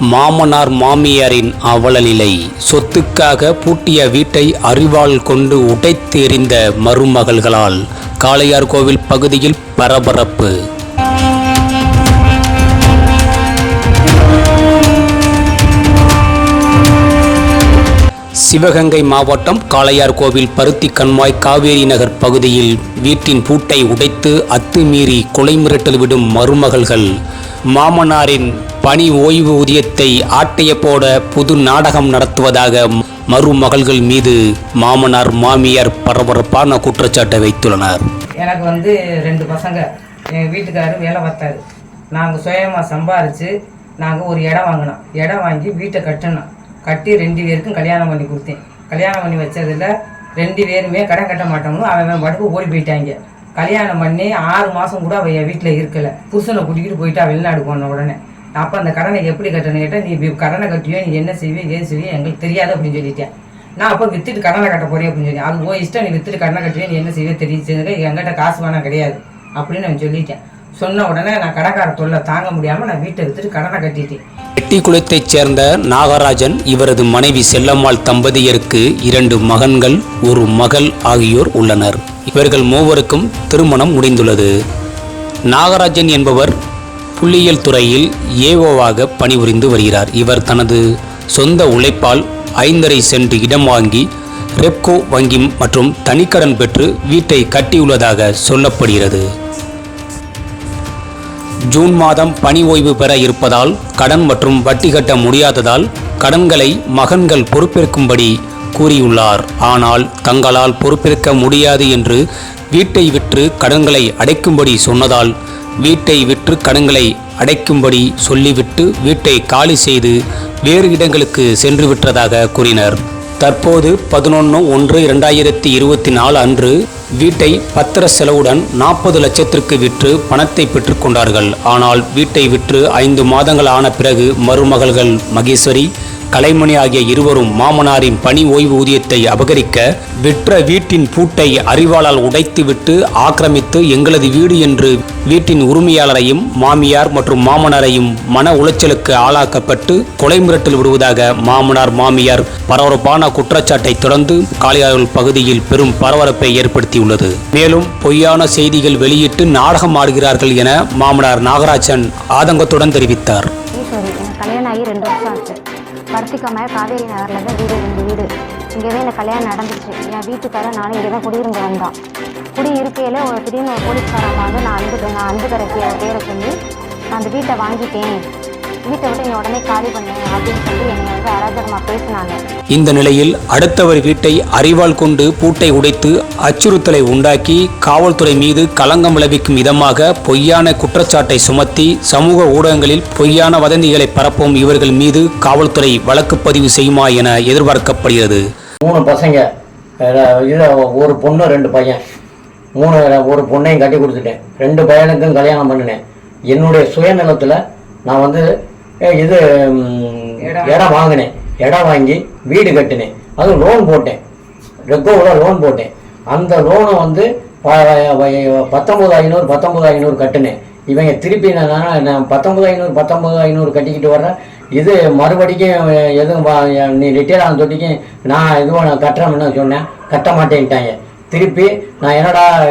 மாமனார் மாமியாரின் அவலநிலை. சொத்துக்காக பூட்டிய வீட்டை அறிவால் கொண்டு உடைத்து எறிந்த மருமகள்களால் காளையார் கோவில் பகுதியில் பரபரப்பு. சிவகங்கை மாவட்டம் காளையார் கோவில் பருத்தி கண்மாய் காவேரி நகர் பகுதியில் வீட்டின் பூட்டை உடைத்து அத்துமீறி கொலை மிரட்டல் விடும் மருமகள்கள் மாமனாரின் பணி ஓய்வு ஊதியத்தை ஆட்டைய போட புது நாடகம் நடத்துவதாக மருமகள்கள் மீது மாமனார் மாமியார் பரபரப்பான குற்றச்சாட்டை வைத்துள்ளனர். எனக்கு வந்து ரெண்டு பசங்க. எங்கள் வீட்டுக்காரர் வேலை பார்த்தாரு. நாங்கள் சுயமாக சம்பாரித்து நாங்கள் ஒரு இடம் வாங்கினோம். இடம் வாங்கி வீட்டை கட்டணும் கட்டி ரெண்டு பேருக்கும் கல்யாணம் பண்ணி கொடுத்தேன். கல்யாணம் பண்ணி வச்சதில் ரெண்டு பேருமே கடன் கட்ட மாட்டோம்னு அவன் அவன் பாட்டுக்கு ஓடி போயிட்டாங்க. கல்யாணம் பண்ணி ஆறு மாதம் கூட அவள் என் வீட்டில் இருக்கலை. புருஷனை கூட்டிக்கிட்டு போயிட்டா வெளிநாடு போன உடனே. அப்போ அந்த கடனை எப்படி கட்டணும் கேட்டால் நீ கடனை கட்டியோ நீ என்ன செய்வியோ ஏது செய்வியோ எங்களுக்கு தெரியாது அப்படின்னு சொல்லிட்டேன். நான் அப்போ வித்துட்டு கடனை கட்ட போறேன் அப்படின்னு சொல்லி அது ஓ இஷ்டம் நீ வித்துட்டு கடனை கட்டியோ நீ என்ன செய்வியோ தெரியுது எங்கிட்ட காசு வேணாம் கிடையாது அப்படின்னு நான் சொல்லிட்டேன். சொன்ன உடனே நான் கடைக்கார தொல்லை தாங்க முடியாமல் நான் வீட்டை வித்துட்டு கடனை கட்டிட்டேன். வெட்டிக்குளத்தைச் சேர்ந்த நாகராஜன் இவரது மனைவி செல்லம்மாள் தம்பதியருக்கு இரண்டு மகன்கள் ஒரு மகள் ஆகியோர் உள்ளனர். இவர்கள் மூவருக்கும் திருமணம் முடிந்துள்ளது. நாகராஜன் என்பவர் புள்ளியியல் துறையில் ஏஓவாக பணிபுரிந்து வருகிறார். இவர் தனது சொந்த உழைப்பால் ஐந்தரை சென்று இடம் வாங்கி ரெப்கோ வங்கி மற்றும் தனிக்கடன் பெற்று வீட்டை கட்டியுள்ளதாக சொல்லப்படுகிறது. ஜூன் மாதம் பணி ஓய்வு பெற இருப்பதால் கடன் மற்றும் வட்டி கட்ட முடியாததால் கடன்களை மகன்கள் பொறுப்பேற்கும்படி கூறியுள்ளார். ஆனால் தங்களால் பொறுப்பேற்க முடியாது என்று வீட்டை விற்று கடன்களை அடைக்கும்படி சொன்னதால் வீட்டை விற்று கடன்களை அடைக்கும்படி சொல்லிவிட்டு வீட்டை காலி செய்து வேறு இடங்களுக்கு சென்று விட்டதாக கூறினர். தற்போது பதினொன்று ஒன்று இரண்டாயிரத்தி இருபத்தி நாலு அன்று வீட்டை பத்திர செலவுடன் நாற்பது லட்சத்திற்கு விற்று பணத்தை பெற்றுக்கொண்டார்கள் ஆனால் வீட்டை விற்று ஐந்து மாதங்கள் ஆன பிறகு மருமகள்கள் மகேஸ்வரி கலைமணி ஆகிய இருவரும் மாமனாரின் பணி ஓய்வு ஊதியத்தை அபகரிக்க விற்ற வீட்டின் பூட்டை அறிவாளால் உடைத்துவிட்டு ஆக்கிரமித்து எங்களது வீடு என்று வீட்டின் உரிமையாளரையும் மாமியார் மற்றும் மாமனாரையும் மன உளைச்சலுக்கு ஆளாக்கப்பட்டு கொலை மிரட்டல் விடுவதாக மாமனார் மாமியார் பரபரப்பான குற்றச்சாட்டை தொடர்ந்து காளியார்கள் பகுதியில் பெரும் பரபரப்பை ஏற்படுத்தியுள்ளது. மேலும் பொய்யான செய்திகள் வெளியிட்டு நாடகம் ஆடுகிறார்கள் என மாமனார் நாகராஜன் ஆதங்கத்துடன் தெரிவித்தார். கல்யாணம் ஆகி ரெண்டு வருஷம் ஆச்சு. பருத்திக்கம்மையா காவேரி நகரில் தான் வீடு ரெண்டு வீடு. இங்கேவே எனக்கு கல்யாணம் நடந்துச்சு. என் வீட்டுக்காரர் நானும் இங்கே தான். குடியிருந்து வந்தான் குடி இருக்கையில் ஒரு திடீர்னு ஒரு போலீஸ்காரங்க வந்து நான் அன்பு நான் அன்புக்கரை பே- பேரை சொல்லி நான் அந்த வீட்டை வாங்கிட்டேன். வீட்டை விட்டு நீ உடனே காலி பண்ணு அப்படின்னு சொல்லி என்னை வந்து அராஜகமாக பேசினாங்க. இந்த நிலையில் அடுத்தவர் வீட்டை அறிவாள் கொண்டு பூட்டை உடைத்து அச்சுறுத்தலை உண்டாக்கி காவல்துறை மீது களங்கம் விளைவிக்கும் விதமாக பொய்யான குற்றச்சாட்டை சுமத்தி சமூக ஊடகங்களில் பொய்யான வதந்திகளை பரப்பும் இவர்கள் மீது காவல்துறை வழக்கு பதிவு செய்யுமா என எதிர்பார்க்கப்படுகிறது. மூணு பசங்க ஒரு பொண்ணு ரெண்டு பையன். மூணு ஒரு பொண்ணையும் கட்டி கொடுத்துட்டேன். ரெண்டு பையனுக்கும் கல்யாணம் பண்ணினேன். என்னுடைய சுயநலத்தில் நான் வந்து இது இடம். வாங்கினேன். இடம் வாங்கி வீடு கட்டினேன். அதுவும் லோன் போட்டேன். ரெக்கோவில் லோன் போட்டேன். அந்த லோனை வந்து ப- பத்தொன்பது ஐநூறு பத்தொன்பது ஐநூறு கட்டினேன். இவங்க திருப்பி நான் நான் பத்தொன்பது ஐநூறு பத்தொன்பது ஐநூறு கட்டிக்கிட்டு வர்றேன். இது மறுபடிக்கும் எதுவும் நீ ரிட்டையர் ஆன தொட்டிக்கும் நான் இதுவும் நான் கட்டுறேன்னு சொன்னேன். கட்ட மாட்டேன்ட்டாங்க. திருப்பி நான் என்னடா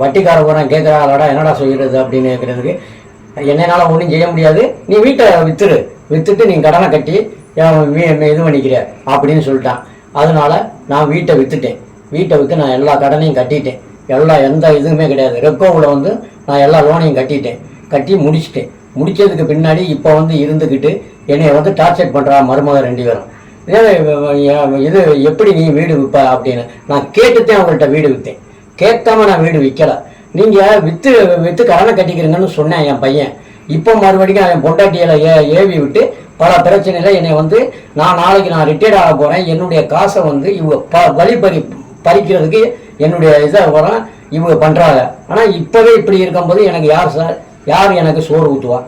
வட்டிக்கார போகிறேன் கேட்குறாங்களடா என்னடா சொல்கிறது அப்படின்னு கேட்குறதுக்கு என்னால் ஒன்றும் செய்ய முடியாது. நீ வீட்டை வித்துரு வித்துட்டு நீ கடனை கட்டி இது பண்ணிக்கிற அப்படின்னு சொல்லிட்டான். அதனால நான் வீட்டை வித்துட்டேன். வீட்டை விற்று நான் எல்லா கடனையும் கட்டிட்டேன். எல்லா எந்த இதுவுமே கிடையாது. ரெக்கோவில் வந்து நான் எல்லா லோனையும் கட்டிட்டேன். கட்டி முடிச்சிட்டேன். முடிச்சதுக்கு பின்னாடி இப்போ வந்து இருந்துக்கிட்டு என்னை வந்து டார்ச்சர் பண்ணுறா மருமக ரெண்டு பேரும். இது எப்படி நீ வீடு விற்ப அப்படின்னு நான் கேட்டுத்தேன் அவங்கள்ட்ட வீடு விற்றேன் கேட்காம நான் வீடு விற்கலை நீங்கள் விற்று விற்று கடனை கட்டிக்கிறீங்கன்னு சொன்னேன் என் பையன். இப்போ மறுபடியும் அவன் பொண்டாட்டியில் ஏ ஏவி விட்டு பல பிரச்சனையில் என்னை வந்து நான் நாளைக்கு நான் ரிட்டையர்ட் ஆக போகிறேன் என்னுடைய காசை வந்து இவங்க ப வழி பறி பறிக்கிறதுக்கு என்னுடைய இதை வர இவங்க பண்ணுறாங்க ஆனால் இப்போவே இப்படி இருக்கும்போது எனக்கு யார் சார் யார் எனக்கு சோறு ஊற்றுவா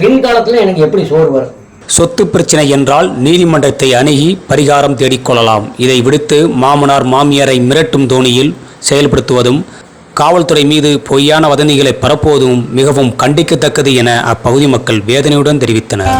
பின்காலத்தில் எனக்கு எப்படி சோறு வரும்? சொத்து பிரச்சனை என்றால் நீதிமன்றத்தை அணுகி பரிகாரம் தேடிக்கொள்ளலாம் இதை விடுத்து மாமனார் மாமியாரை மிரட்டும் தோணியில் செயல்படுத்துவதும் காவல்துறை மீது பொய்யான வதந்திகளை பரப்புவதும் மிகவும் கண்டிக்கத்தக்கது என அப்பகுதி மக்கள் வேதனையுடன் தெரிவித்தனர்.